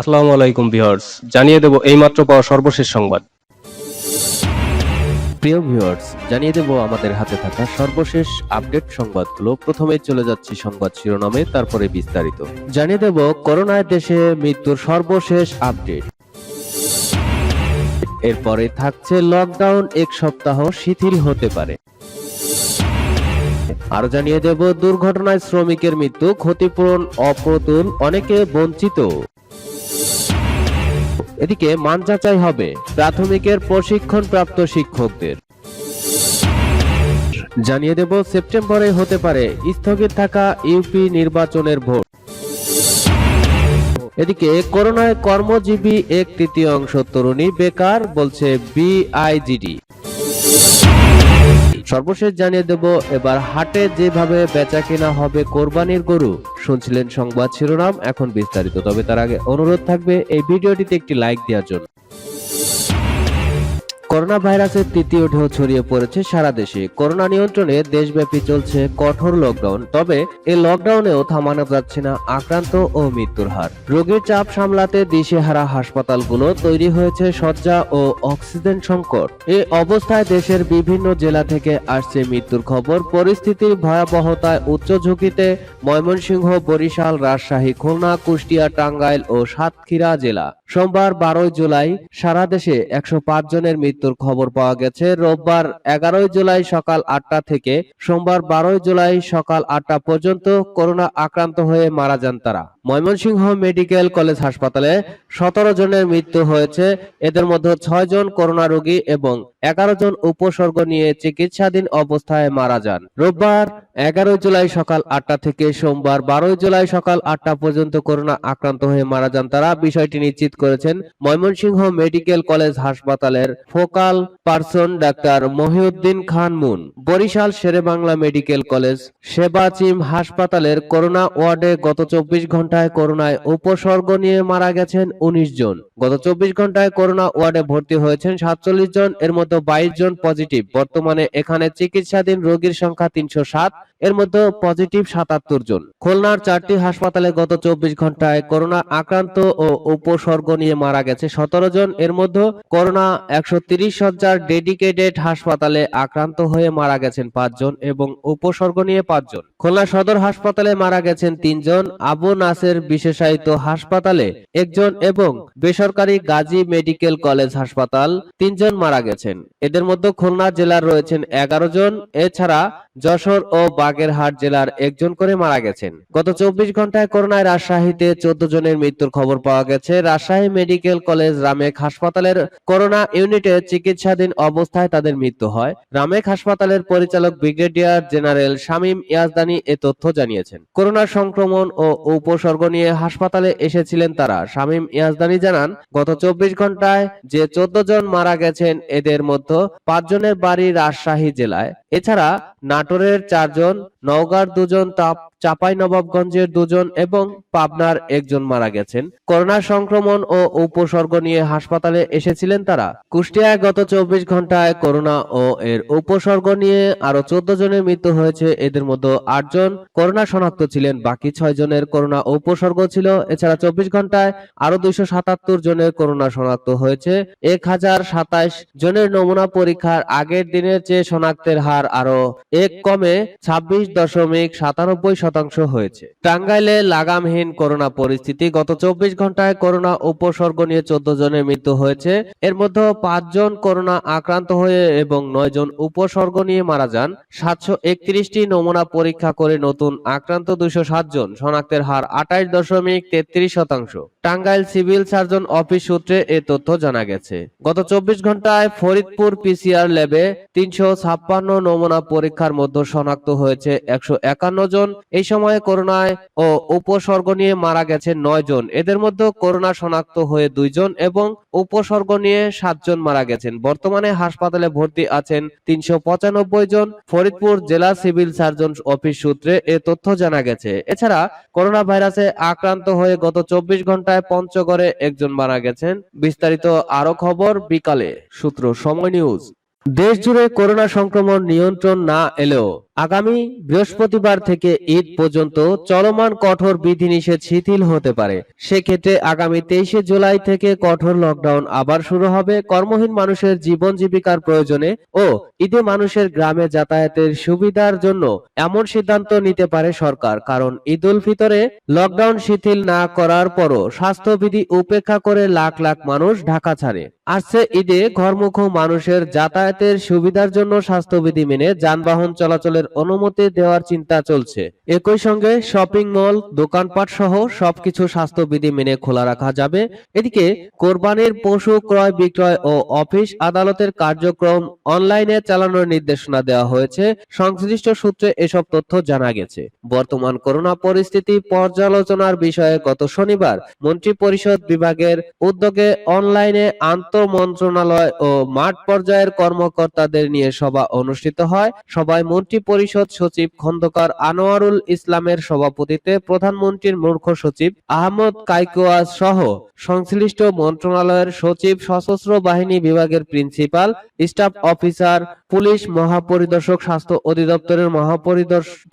আসসালামু আলাইকুম ভিউয়ার্স, জানিয়ে দেব এইমাত্র পাওয়া সর্বশেষ সংবাদ। প্রিয় ভিউয়ার্স, জানিয়ে দেব আমাদের হাতে থাকা সর্বশেষ আপডেট সংবাদগুলো। প্রথমে চলে যাচ্ছি সংবাদ শিরোনামে, তারপরে বিস্তারিত। জানিয়ে দেব, করোনায় দেশে মৃত্যুর সর্বশেষ আপডেট। এরপরে থাকছে লকডাউন, এক সপ্তাহ শিথিল হতে পারে। আরও জানিয়ে দেব, দুর্ঘটনায় শ্রমিকের মৃত্যু, ক্ষতিপূরণ অপ্রতুল, অনেকে বঞ্চিত। এদিকে মান যাচাই হবে প্রাথমিকের প্রশিক্ষণ প্রাপ্ত শিক্ষকদের। জানিয়ে দেব, সেপ্টেম্বরে হতে পারে স্থগিত থাকা ইউপি নির্বাচনের ভোট। এদিকে, করোনায় কর্মজীবী এক তৃতীয়াংশ তরুণী বেকার, বলছে বিআইজিডি। সর্বশেষ জানিয়ে দেব, এবার হাটে যেভাবে বেচা কেনা হবে কোরবানির গরু, শুনছিলেন সংবাদ শিরোনাম, এখন বিস্তারিত। তবে তার আগে অনুরোধ থাকবে, এই ভিডিওটিতে একটি লাইক দেওয়ার জন্য। করোনা ভাইরাসের তৃতীয় ঢেউ ছড়িয়ে পড়েছে সারা দেশে। করোনা নিয়ন্ত্রণে দেশব্যাপী চলছে কঠোর লকডাউন তবে এই লকডাউনেও থামানো যাচ্ছে না আক্রান্ত ও মৃত্যুর হার। রোগীর চাপ সামলাতে দিশেহারা হাসপাতালগুলো তৈরি হয়েছে শয্যা ও অক্সিজেন সংকট। এই অবস্থায় দেশের বিভিন্ন জেলা থেকে আসছে মৃত্যুর খবর। পরিস্থিতির ভয়াবহতায় উচ্চ ঝুঁকিতে ময়মনসিংহ, বরিশাল, রাজশাহী, খুলনা, কুষ্টিয়া, টাঙ্গাইল ও সাতক্ষীরা জেলা। সোমবার বারোই জুলাই সারা দেশে একশো পাঁচ জনের মৃত্যুর খবর পাওয়া গেছে। রোববার এগারোই জুলাই সকাল আটটা থেকে সোমবার বারোই জুলাই সকাল আটটা পর্যন্ত করোনা আক্রান্ত হয়ে মারা যান তারা। ময়মনসিংহ মেডিকেল কলেজ হাসপাতালে সতেরো জনের মৃত্যু হয়েছে। এদের মধ্যে ছয় জন করোনা রোগী এবং এগারো জন উপসর্গ নিয়ে চিকিৎসাধীন অবস্থায় মারা যান। রোববার এগারোই জুলাই সকাল আটটা থেকে সোমবার বারোই জুলাই সকাল আটটা পর্যন্ত করোনা আক্রান্ত হয়ে মারা যান তারা। বিষয়টি নিশ্চিত করেছেন ময়মনসিংহ মেডিকেল কলেজ হাসপাতালের focal person doctor Mohiuddin Khan Mun. Barishal Sher e Bangla medical college সেবাচিম হাসপাতালের করোনা ওয়ার্ডে গত চব্বিশ ঘন্টায় করোনায় উপসর্গ নিয়ে মারা গেছেন উনিশ জন। গত চব্বিশ ঘন্টায় করোনা ওয়ার্ডে ভর্তি হয়েছেন সাতচল্লিশ জন, এর মধ্যে বাইশ জন পজিটিভ। বর্তমানে এখানে চিকিৎসাধীন রোগীর সংখ্যা তিনশো সাত এর মধ্যে পজিটিভ সাতাত্তর জন। খুলনার চারটি হাসপাতালে গত চব্বিশ ঘন্টায় করোনা আক্রান্ত ও উপসর্গ নিয়ে মারা গেছে সতেরো জন। এর মধ্যে করোনা একশো তিরিশ সজ্জার ডেডিকেটেড হাসপাতালে আক্রান্ত হয়ে মারা গেছেন পাঁচজন এবং উপসর্গ নিয়ে পাঁচজন খুলনা সদর হাসপাতালে মারা গেছেন তিনজন আবু নাসের বিশেষায়িত হাসপাতালে একজন এবং বেসরকারি গাজী মেডিকেল কলেজ হাসপাতাল তিনজন মারা গেছেন। এদের মধ্যে খুলনা জেলার রয়েছেন এগারো জন। এছাড়া যশোর ও বাগেরহাট জেলার একজন করে মারা গেছেন। গত চব্বিশ ঘন্টায় করোনায় রাজশাহীতে চোদ্দ জনের মৃত্যুর খবর পাওয়া গেছে। রাজশাহী মেডিকেল কলেজ রামেক হাসপাতালের করোনা ইউনিটে চিকিৎসাধীন অবস্থায় তাদের মৃত্যু হয়। রামেক হাসপাতালের পরিচালক ব্রিগেডিয়ার জেনারেল শামীম ইয়াজদানি এ তথ্য জানিয়েছেন। করোনা সংক্রমণ ও উপসর্গ নিয়ে হাসপাতালে এসেছিলেন তারা। শামীম ইয়াজদানি জানান, গত চব্বিশ ঘন্টায় যে চোদ্দ জন মারা গেছেন, এদের মধ্যে পাঁচজনের বাড়ি রাজশাহী জেলায়। এছাড়া নাটোরের চারজন নওগাঁর দুজন তাপ চাপাই নবাবগঞ্জের দুজন এবং পাবনার একজন মারা গেছেন। করোনা সংক্রমণ ও উপসর্গ নিয়ে হাসপাতালে এসেছিলেন তারা। কুষ্টিয়ায় গত চব্বিশ ঘন্টায় করোনা ও এর উপসর্গ নিয়ে আরও চোদ্দ জনের মৃত্যু হয়েছে। এদের মধ্যে আটজন করোনা শনাক্ত ছিলেন, বাকি ছয় জনের করোনা উপসর্গ ছিল। এছাড়া চব্বিশ ঘন্টায় আরও দুইশো সাতাত্তর জনের করোনা শনাক্ত হয়েছে। এক হাজার সাতাইশ জনের নমুনা পরীক্ষার আগের দিনের চেয়ে শনাক্তের হার আরও এক কমে ছাব্বিশ দশমিক সাতানব্বই শতাংশ হয়েছে। টাঙ্গাইলে লাগামহীন করোনা পরিস্থিতি, গত চব্বিশ ঘন্টায় করোনা উপসর্গ নিয়ে চোদ্দ জনের মৃত্যু হয়েছে। এর মধ্যে পাঁচজন করোনা আক্রান্ত হয়ে এবং নয় জন উপসর্গ নিয়ে মারা যান। সাতশো একত্রিশটি নমুনা পরীক্ষা করে নতুন আক্রান্ত সাত জন। শনাক্তের হার আটাইশ দশমিক তেত্রিশ শতাংশ। টাঙ্গাইল সিভিল সার্জন অফিস সূত্রে এ তথ্য জানা গেছে। গত চব্বিশ ঘন্টায় ফরিদপুর পিসিআর ল্যাবে তিনশো ছাপ্পান্ন নমুনা পরীক্ষার মধ্যে শনাক্ত হয়েছে একশো একান্ন জন। এই সময়ে করোনায় ও উপসর্গ নিয়ে মারা গেছে নয় জন। এদের মধ্যে করোনা শনাক্ত হয়ে দুইজন এবং উপসর্গ নিয়ে সাতজন মারা গেছেন। বর্তমানে হাসপাতালে ভর্তি আছেন তিনশো পঁচানব্বই জন। ফরিদপুর জেলা সিভিল সার্জন অফিস সূত্রে এ তথ্য জানা গেছে। এছাড়া করোনা ভাইরাসে আক্রান্ত হয়ে গত চব্বিশ ঘন্টায় পঞ্চগড়ে একজন মারা গেছেন। বিস্তারিত আরও খবর বিকালে। সূত্র সময় নিউজ। দেশ জুড়ে করোনা সংক্রমণ নিয়ন্ত্রণ না এলেও আগামী বৃহস্পতিবার থেকে ঈদ পর্যন্ত চলমান কঠোর বিধিনিষেধ শিথিল হতে পারে। সেক্ষেত্রে আগামী তেইশে জুলাই থেকে কঠোর লকডাউন আবার শুরু হবে। কর্মহীন মানুষের জীবন জীবিকার প্রয়োজনে ও ঈদে মানুষের গ্রামে যাতায়াতের সুবিধার জন্য এমন সিদ্ধান্ত নিতে পারে সরকার, কারণ ঈদ উল ফিতরে লকডাউন শিথিল না করার পরও স্বাস্থ্যবিধি উপেক্ষা করে লাখ লাখ মানুষ ঢাকা ছাড়ে। আসছে ঈদে ঘরমুখ মানুষের যাতায়াতের সুবিধার জন্য স্বাস্থ্যবিধি মেনে যানবাহন চলাচলের অনুমতি দেওয়ার চিন্তা চলছে। একই সঙ্গে শপিং মল, দোকানপাট সহ সবকিছু স্বাস্থ্যবিধি মেনে খোলা রাখা যাবে। এদিকে কোরবানির পশু ক্রয় বিক্রয় ও অফিস আদালতের কার্যক্রম অনলাইনে চালানোর নির্দেশনা দেওয়া হয়েছে। সংশ্লিষ্ট সূত্রে এসব তথ্য জানা গেছে। বর্তমান করোনা পরিস্থিতি পর্যালোচনার বিষয়ে গত শনিবার মন্ত্রী পরিষদ বিভাগের উদ্যোগে অনলাইনে আন্তঃ মন্ত্রণালয় ও মাঠ পর্যায়ের কর্মকর্তাদের নিয়ে সভা অনুষ্ঠিত হয়। সভায় মন্ত্রী পরিষদ সচিব খন্দকার আনোয়ারুল ইসলামের সভাপতিতে প্রধানমন্ত্রীর মূর্খ সচিব আহমদ কাইকোয়াজ সহ সংশ্লিষ্ট মন্ত্রণালয়ের সচিব সশস্ত্র বাহিনী বিভাগের প্রিন্সিপাল, স্টাফ অফিসার পুলিশ, মহাপরিদর্শক, স্বাস্থ্য অধিদপ্তরের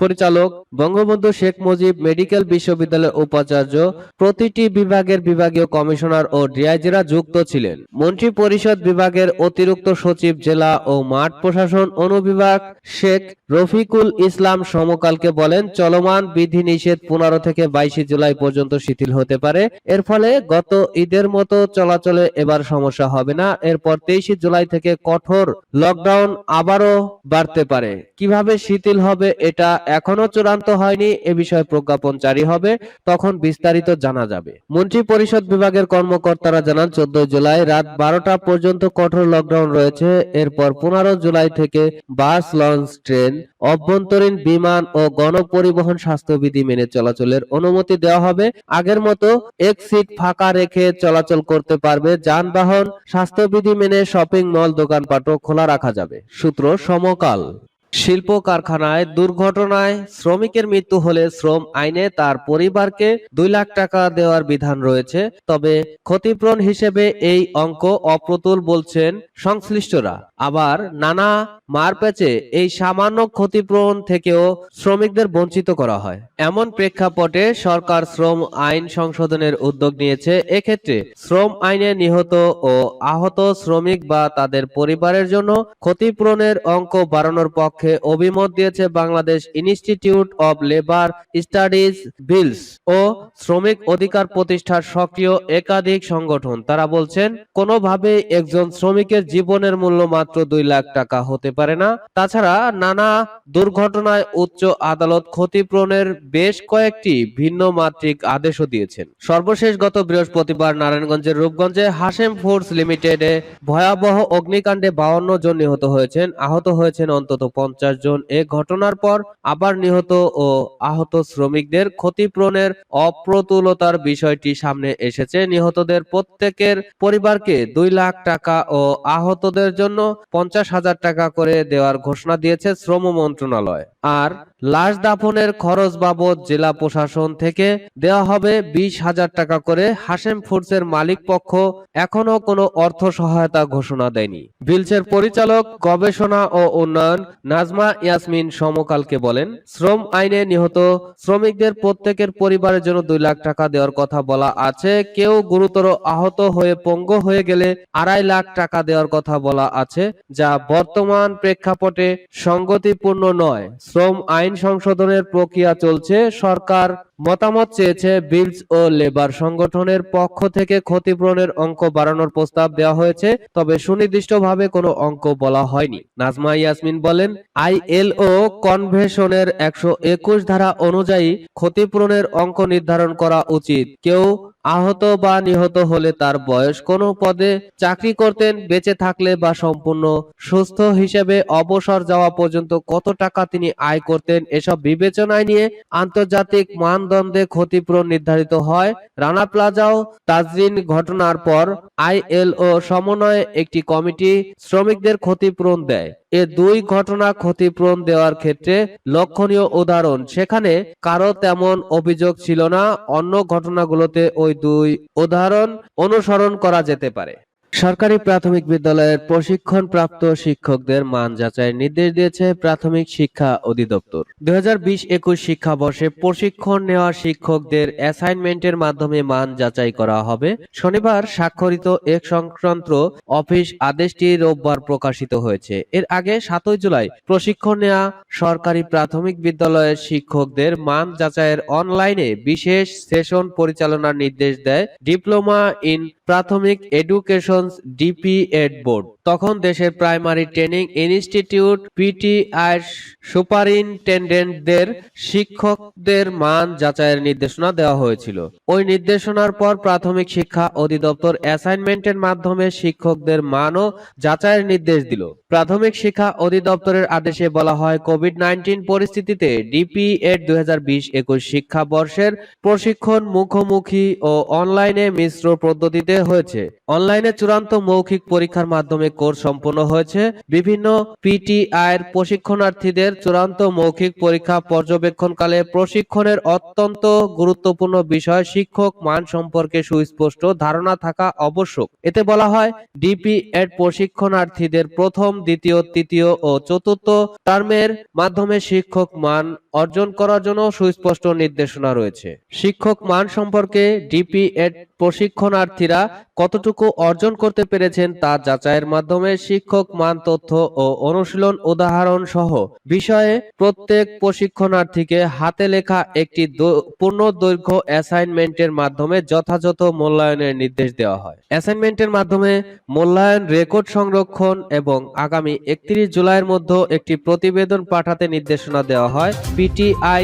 পরিচালক, বঙ্গবন্ধু শেখ মুজিব মেডিকেল বিশ্ববিদ্যালয়ের উপাচার্য, প্রতিটি বিভাগের বিভাগীয় কমিশনার ও ডিআইজিরা যুক্ত ছিলেন। মন্ত্রী পরিষদ বিভাগের অতিরিক্ত সচিব জেলা ও মাঠ প্রশাসন অনুবিভাগ শেখ রফিকুল ইসলাম সমকালকে বলেন, চলমান বিধিনিষেধ পনেরো থেকে বাইশে জুলাই পর্যন্ত শিথিল হতে পারে। এর ফলে গত ঈদের মতো চলাচলে এবার সমস্যা হবে না। এরপর তেইশে জুলাই থেকে কঠোর লকডাউন আবারও বাড়তে পারে। কীভাবে শিথিল হবে এটা এখনও চূড়ান্ত হয়নি, এ বিষয়ে প্রজ্ঞাপন জারি হবে, তখন বিস্তারিত জানা যাবে। মন্ত্রী পরিষদ বিভাগের কর্মকর্তারা জানান চোদ্দ জুলাই রাত বারোটা পর্যন্ত কঠোর লকডাউন রয়েছে, এরপর পনেরো জুলাই থেকে বাস, লঞ্চ, ট্রেন অভ্যন্তরীণ বিমান ও গণপরিবহন স্বাস্থ্যবিধি মেনে চলাচলের অনুমতি দেওয়া হবে। আগের মতো এক সিট ফাঁকা রেখে চলাচল করতে পারবে যানবাহন। স্বাস্থ্যবিধি মেনে শপিং মল, দোকানপাটও খোলা রাখা যাবে। সূত্র সমকাল। শিল্প কারখানায় দুর্ঘটনায় শ্রমিকের মৃত্যু হলে শ্রম আইনে তার পরিবারকে দুই লাখ টাকা দেওয়ার বিধান রয়েছে। তবে ক্ষতিপূরণ হিসেবে এই অঙ্ক অপ্রতুল বলছেন সংশ্লিষ্টরা। আবার নানা মারপ্যাচে এই সামান্য ক্ষতিপূরণ থেকেও শ্রমিকদের বঞ্চিত করা হয়। এমন প্রেক্ষাপটে সরকার শ্রম আইন সংশোধনের উদ্যোগ নিয়েছে। এক্ষেত্রে শ্রম আইনে নিহত ও আহত শ্রমিক বা তাদের পরিবারের জন্য ক্ষতিপূরণের অঙ্ক বাড়ানোর পক্ষে অভিমত দিয়েছে Bangladesh institute of labour studies BILS ও শ্রমিক অধিকার প্রতিষ্ঠার সক্রিয় একাধিক সংগঠন। তারা বলছেন কোনোভাবে একজন শ্রমিকের জীবনের মূল্য মাত্র দুই লাখ টাকা হতে পারে না। তাছাড়া নানা দুর্ঘটনায় উচ্চ আদালত ক্ষতিপূরণের বেশ কয়েকটি ভিন্ন মাত্রিক আদেশও দিয়েছেন। সর্বশেষ গত বৃহস্পতিবার নারায়ণগঞ্জের রূপগঞ্জে হাসেম ফোর্স লিমিটেডে ভয়াবহ অগ্নিকাণ্ডে বাউন্ন জন নিহত হয়েছেন, আহত হয়েছেন অন্তত পঞ্চাশ জন এ ঘটনার পর আবার নিহত ও আহত শ্রমিকদের ক্ষতিপূরণের অপ্রতুলতার বিষয়টি সামনে এসেছে। নিহতদের প্রত্যেকের পরিবারকে দুই লাখ টাকা ও আহতদের জন্য পঞ্চাশ হাজার টাকা করে দেওয়ার ঘোষণা দিয়েছে শ্রম মন্ত্রণালয়। আর লাশ দাফনের খরচ বাবদ জেলা প্রশাসন থেকে দেওয়া হবে বিশ হাজার টাকা করে। হাসেম ফুডসের মালিক পক্ষ এখনও কোনো অর্থ সহায়তা ঘোষণা দেয়নি। বিলসের পরিচালক, গবেষণা ও উন্নয়ন নাজমা ইয়াসমিন সমকালকে বলেন, শ্রম আইনে নিহত শ্রমিকদের প্রত্যেকের পরিবারের জন্য দুই লাখ টাকা দেওয়ার কথা বলা আছে। কেউ গুরুতর আহত হয়ে পঙ্গ হয়ে গেলে আড়াই লাখ টাকা দেওয়ার কথা বলা আছে, যা বর্তমান প্রেক্ষাপটে সংগতিপূর্ণ নয়। শ্রম আইন সংশোধনের প্রক্রিয়া চলছে, সরকার মতামত চেয়েছে বিলস ও লেবার সংগঠনের পক্ষ থেকে ক্ষতিপূরণের অঙ্ক বাড়ানোর প্রস্তাব দেওয়া হয়েছে, তবে সুনির্দিষ্টভাবে কোনো অঙ্ক বলা হয়নি। নাজমা ইয়াসমিন বলেন, আইএলও কনভেনশনের একশো একুশ ধারা অনুযায়ী ক্ষতিপূরণের অঙ্ক নির্ধারণ করা উচিত। কেউ আহত বা নিহত হলে তার বয়স কোনো পদে চাকরি করতেন, বেঁচে থাকলে বা সম্পূর্ণ সুস্থ হিসেবে অবসর যাওয়া পর্যন্ত কত টাকা তিনি আয় করতেন এসব বিবেচনায় নিয়ে আন্তর্জাতিক মানদণ্ডে ক্ষতিপূরণ নির্ধারিত হয়। রানা প্লাজাও তাজরিন ঘটনার পর আইএলও সমন্বয়ে একটি কমিটি শ্রমিকদের ক্ষতিপূরণ দেয়। এ দুই ঘটনা ক্ষতিপূরণ দেওয়ার ক্ষেত্রে লক্ষণীয় উদাহরণ। সেখানে কারও তেমন অভিযোগ ছিল না, অন্য ঘটনাগুলোতে ওই দুই উদাহরণ অনুসরণ করা যেতে পারে। সরকারি প্রাথমিক বিদ্যালয়ের প্রশিক্ষণপ্রাপ্ত শিক্ষকদের মান যাচাইয়ের নির্দেশ দিয়েছে প্রাথমিক শিক্ষা অধিদপ্তর। দুই হাজার বিশ একুশ শিক্ষাবর্ষে প্রশিক্ষণ নেওয়া শিক্ষকদের অ্যাসাইনমেন্টের মাধ্যমে মান যাচাই করা হবে। শনিবার স্বাক্ষরিত এক সংক্রান্ত অফিস আদেশটি রোববার প্রকাশিত হয়েছে। এর আগে সাতই জুলাই প্রশিক্ষণ নেওয়া সরকারি প্রাথমিক বিদ্যালয়ের শিক্ষকদের মান যাচাইয়ের অনলাইনে বিশেষ সেশন পরিচালনার নির্দেশ দেয় ডিপ্লোমা ইন প্রাথমিক এডুকেশন ডিপিএড বোর্ড। তখন দেশের প্রাইমারি ট্রেনিং ইনস্টিটিউট, পিটিআই সুপারিনটেন্ডেন্টদের শিক্ষকদের মান যাচাইয়ের নির্দেশনা দেওয়া হয়েছিল। ওই নির্দেশনার পর প্রাথমিক শিক্ষা অধিদপ্তর অ্যাসাইনমেন্টের মাধ্যমে শিক্ষকদের মানও যাচাইয়ের নির্দেশ দিল। প্রাথমিক শিক্ষা অধিদপ্তরের আদেশে বলা হয়, কোভিড নাইন্টিন পরিস্থিতিতে ডিপিএড দুই হাজার বিশ একুশ শিক্ষাবর্ষের প্রশিক্ষণ মুখোমুখি ও অনলাইনে মিশ্র পদ্ধতিতে হয়েছে। অনলাইনে চূড়ান্ত মৌখিক পরীক্ষার মাধ্যমে কোর্স সম্পন্ন হয়েছে। বিভিন্ন পিটিআই এর প্রশিক্ষণার্থীদের চূড়ান্ত মৌখিক পরীক্ষা পর্যবেক্ষণকালে প্রশিক্ষণের অত্যন্ত গুরুত্বপূর্ণ বিষয় শিক্ষক মান সম্পর্কে সুস্পষ্ট ধারণা থাকা আবশ্যক। এতে বলা হয় ডিপি এড প্রশিক্ষণার্থীদের প্রথম, দ্বিতীয়, তৃতীয় ও চতুর্থ টার্মের মাধ্যমে শিক্ষক মান অর্জন করার জন্য সুস্পষ্ট নির্দেশনা রয়েছে। শিক্ষক মান সম্পর্কে ডিপি এর প্রশিক্ষণার্থীরা কতটুকু অর্জন করতে পেরেছেন তা যাচাইয়ের মাধ্যমে শিক্ষক মান, তথ্য ও অনুশীলন উদাহরণ সহ বিষয়ে প্রত্যেক প্রশিক্ষণার্থীকে হাতে লেখা একটি পূর্ণ দৈর্ঘ্য অ্যাসাইনমেন্টের মাধ্যমে যথাযথ মূল্যায়নের নির্দেশ দেওয়া হয়। অ্যাসাইনমেন্টের মাধ্যমে মূল্যায়ন, রেকর্ড সংরক্ষণ এবং আগামী একত্রিশ জুলাইয়ের মধ্যে একটি প্রতিবেদন পাঠাতে নির্দেশনা দেওয়া হয়। পিটিআই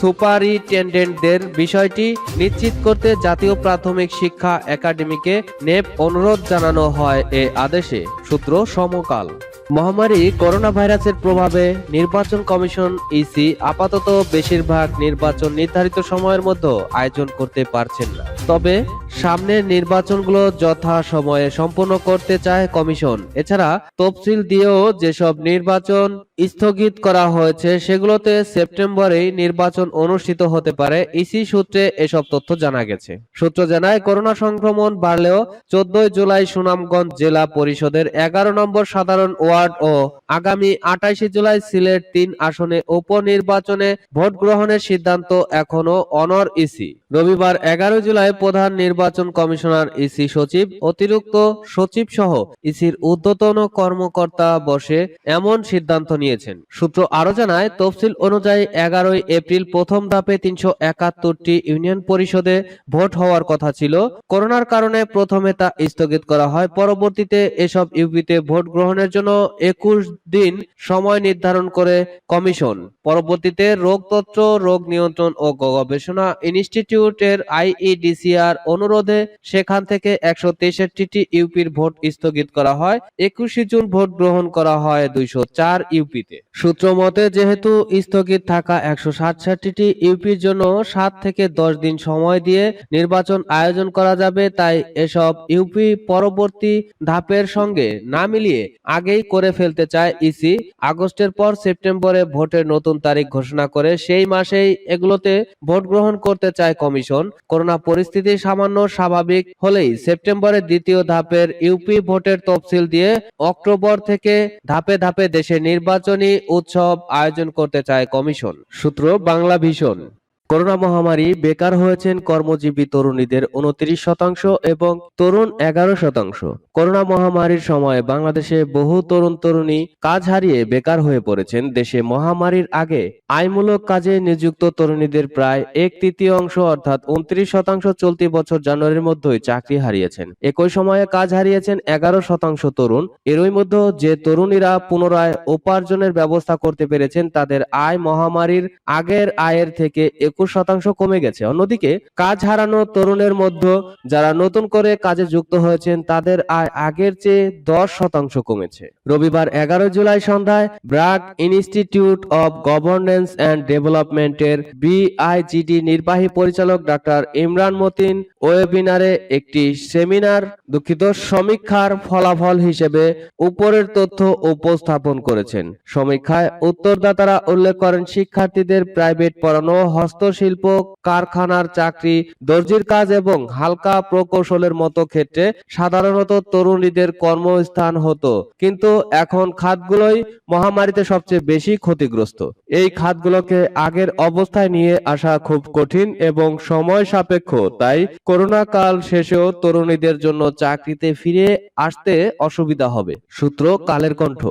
সুপারিনটেন্ডেন্টদের বিষয়টি নিশ্চিত করতে জাতীয় প্রাথমিক শিক্ষা একাডেমিকে নেপ অনুরোধ জানানো হয় এ আদেশে, সূত্র সমকাল। মহামারী করোনা ভাইরাসের প্রভাবে নির্বাচন কমিশন ইসি আপাতত বেশিরভাগ নির্বাচন নির্ধারিত সময়ের মধ্যে আয়োজন করতে পারছেন না। তবে সামনের নির্বাচনগুলো যথা সময়ে সম্পন্ন করতে চায় কমিশন। এছাড়া তফসিল দিয়েও যেসব নির্বাচন স্থগিত করা হয়েছে, সেগুলোতে সেপ্টেম্বরেই নির্বাচন অনুষ্ঠিত হতে পারে। ইসি সূত্রে এসব তথ্য জানা গেছে। সূত্র জানায়, করোনা সংক্রমণ বাড়লেও চোদ্দই জুলাই সুনামগঞ্জ জেলা পরিষদের এগারো নম্বর সাধারণ ওয়ার্ড ও আগামী আঠাইশে জুলাই সিলেট তিন আসনে উপনির্বাচনে ভোট গ্রহণের সিদ্ধান্ত এখনও অনর ইসি। রবিবার এগারো জুলাই প্রধান নির্বাচন কমিশনার, ইসি সচিব, অতিরিক্ত সচিব সহ ইসির ঊর্ধ্বতন কর্মকর্তা বসে এমন সিদ্ধান্ত নিয়েছেন। সূত্র আরও জানায়, তফসিল অনুযায়ী এগারোই এপ্রিল প্রথম ধাপে তিনশো একাত্তরটি ইউনিয়ন পরিষদে ভোট হওয়ার কথা ছিল। করোনার কারণে প্রথমে তা স্থগিত করা হয়, পরবর্তীতে এসব ইউপিতে ভোট গ্রহণের জন্য একুশ দিন সময় নির্ধারণ করে কমিশন। পরবর্তীতে রোগ রোগতত্ত্ব, রোগ নিয়ন্ত্রণ ও গবেষণা ইনস্টিটিউটের আইইডিসিআর অনুরোধে সেখান থেকে একশো তেষট্টিটি ইউপির ভোট স্থগিত করা হয়, একুশে জুন ভোট গ্রহণ করা হয় দুইশো চার ইউপিতে। সূত্র মতে, যেহেতু স্থগিত থাকা একশো সাতষট্টিটি ইউপির জন্য সাত থেকে দশ দিন সময় দিয়ে নির্বাচন আয়োজন করা যাবে, তাই এসব ইউপি পরবর্তী ধাপের সঙ্গে না মিলিয়ে আগেই করে ফেলতে চায় ইসি। আগস্টের পর সেপ্টেম্বরে ভোটের নতুন তারিখ ঘোষণা করে সেই মাসেই এগুলোতে ভোট গ্রহণ করতে চায় কমিশন। করোনা পরিস্থিতি সামান্য স্বাভাবিক হলেই সেপ্টেম্বরের দ্বিতীয় ধাপের ইউপি ভোটের তফসিল দিয়ে অক্টোবর থেকে ধাপে ধাপে দেশে নির্বাচনী উৎসব আয়োজন করতে চায় কমিশন। সূত্র বাংলা ভীষণ করোনা মহামারী বেকার হয়েছেন কর্মজীবী তরুণীদের উনত্রিশ শতাংশ এবং তরুণ এগারো শতাংশ। করোনা মহামারীর সময় বাংলাদেশে বহু তরুণ তরুণী কাজ হারিয়ে বেকার হয়ে পড়েছেন। দেশে মহামারীর আগে আয়মূলক কাজে নিযুক্ত তরুণীদের প্রায় এক তৃতীয় অংশ অর্থাৎ উনত্রিশ শতাংশ চলতি বছর জানুয়ারির মধ্যেই চাকরি হারিয়েছেন। একই সময়ে কাজ হারিয়েছেন এগারো শতাংশ তরুণ। এরই মধ্যে যে তরুণীরা পুনরায় উপার্জনের ব্যবস্থা করতে পেরেছেন, তাদের আয় মহামারীর আগের আয়ের থেকে একুশ শতাংশ কমে গেছে। অন্যদিকে, কাজ হারানো তরুণের মধ্যে যারা নতুন করে কাজে যুক্ত হয়েছেন, তাদের আয় আগের চেয়ে দশ শতাংশ কমেছে। রবিবার এগারো জুলাই সন্ধ্যায় BRAC institute of governance and ডেভেলপমেন্টের বিআইজিডি নির্বাহী পরিচালক ডাক্তার ইমরান মতিন ওয়েবিনারে একটি সেমিনার দুঃখিত সমীক্ষার ফলাফল হিসেবে উপরের তথ্য উপস্থাপন করেছেন। সমীক্ষায় উত্তরদাতারা উল্লেখ করেন, শিক্ষার্থীদের প্রাইভেট পড়ানো হস্ত হস্তশিল্প কারখানার চাকরি, দর্জির কাজ এবং হালকা প্রকৌশলের মতো ক্ষেত্রে সাধারণত তরুণীদের কর্মস্থান হতো। কিন্তু এখন খাতগুলোই মহামারীতে সবচেয়ে বেশি ক্ষতিগ্রস্ত। এই খাতগুলোকে আগের অবস্থায় নিয়ে আসা খুব কঠিন এবং সময় সাপেক্ষ, তাই করোনা কাল শেষেও তরুণীদের জন্য চাকরিতে ফিরে আসতে অসুবিধা হবে। সূত্র কালের কণ্ঠ।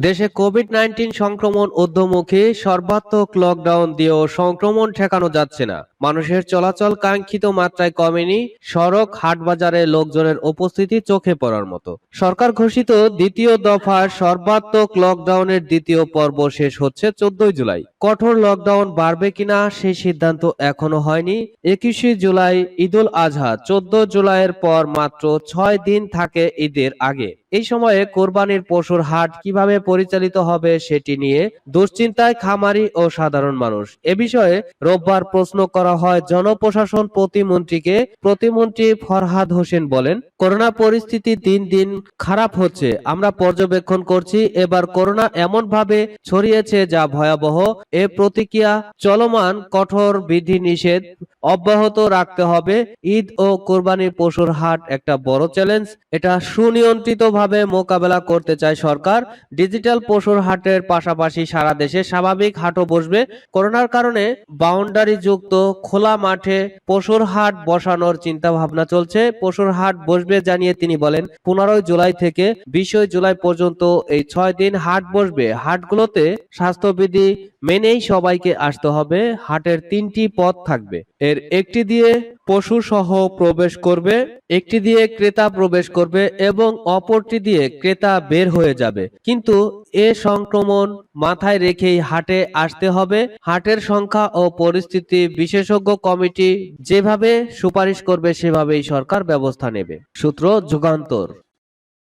দেশে কোভিড নাইন্টিন সংক্রমণ ঊর্ধ্বমুখী সর্বাত্মক লকডাউন দিয়েও সংক্রমণ ঠেকানো যাচ্ছে না। মানুষের চলাচল কাঙ্ক্ষিত মাত্রায় কমেনি, সড়ক, হাটবাজারে লোকজনের উপস্থিতি চোখে পড়ার মতো। সরকার ঘোষিত দ্বিতীয় দফা সর্বাত্মক লকডাউনের দ্বিতীয় পর্ব শেষ হচ্ছে চোদ্দই জুলাই। কঠোর লকডাউন বাড়বে কিনা সেই সিদ্ধান্ত এখনও হয়নি। একুশে জুলাই, ঈদুল আজহা, চোদ্দ জুলাইয়ের পর মাত্র ছয় দিন থাকে ঈদের আগে। এই সময়ে কোরবানির পশুর হাট কীভাবে পরিচালিত হবে সেটি নিয়ে দুশ্চিন্তায় খামারি ও সাধারণ মানুষ। এ বিষয়ে রোববার প্রশ্ন করা হয়, জনপ্রশাসন প্রতিমন্ত্রীকে। প্রতিমন্ত্রী ফরহাদ হোসেন বলেন, করোনা পরিস্থিতি দিন দিন খারাপ হচ্ছে। আমরা পর্যবেক্ষণ করছি, এবার করোনা এমন ভাবে ছড়িয়েছে যা ভয়াবহ। এ প্রতিক্রিয়া চলমান কঠোর বিধি নিষেধ অব্যাহত রাখতে হবে। ঈদ ও কোরবানির পশুর হাট একটা বড় চ্যালেঞ্জ। এটা সুনিয়ন্ত্রিতভাবে মোকাবেলা করতে চায় সরকার। ডিজিটাল পশুর হাটের পাশাপাশি সারা দেশে স্বাভাবিক হাটও বসবে। করোনার কারণে বাউন্ডারি যুক্ত খোলা মাঠে পশুর হাট বসানোর চিন্তা ভাবনা চলছে। পশুর হাট বসবে জানিয়ে তিনি বলেন, পনেরোই জুলাই থেকে বিশই জুলাই পর্যন্ত এই ছয় দিন হাট বসবে। হাটগুলোতে স্বাস্থ্যবিধি মেনেই সবাইকে আসতে হবে। হাটের তিনটি পথ থাকবে। এর একটি দিয়ে পশু সহ প্রবেশ করবে, একটি দিয়ে ক্রেতা প্রবেশ করবে এবং অপরটি দিয়ে ক্রেতা বের হয়ে যাবে। কিন্তু এ সংক্রমণ মাথায় রেখেই হাটে আসতে হবে। হাটের সংখ্যা ও পরিস্থিতি বিশেষজ্ঞ কমিটি যেভাবে সুপারিশ করবে, সেভাবেই সরকার ব্যবস্থা নেবে। সূত্র যুগান্তর।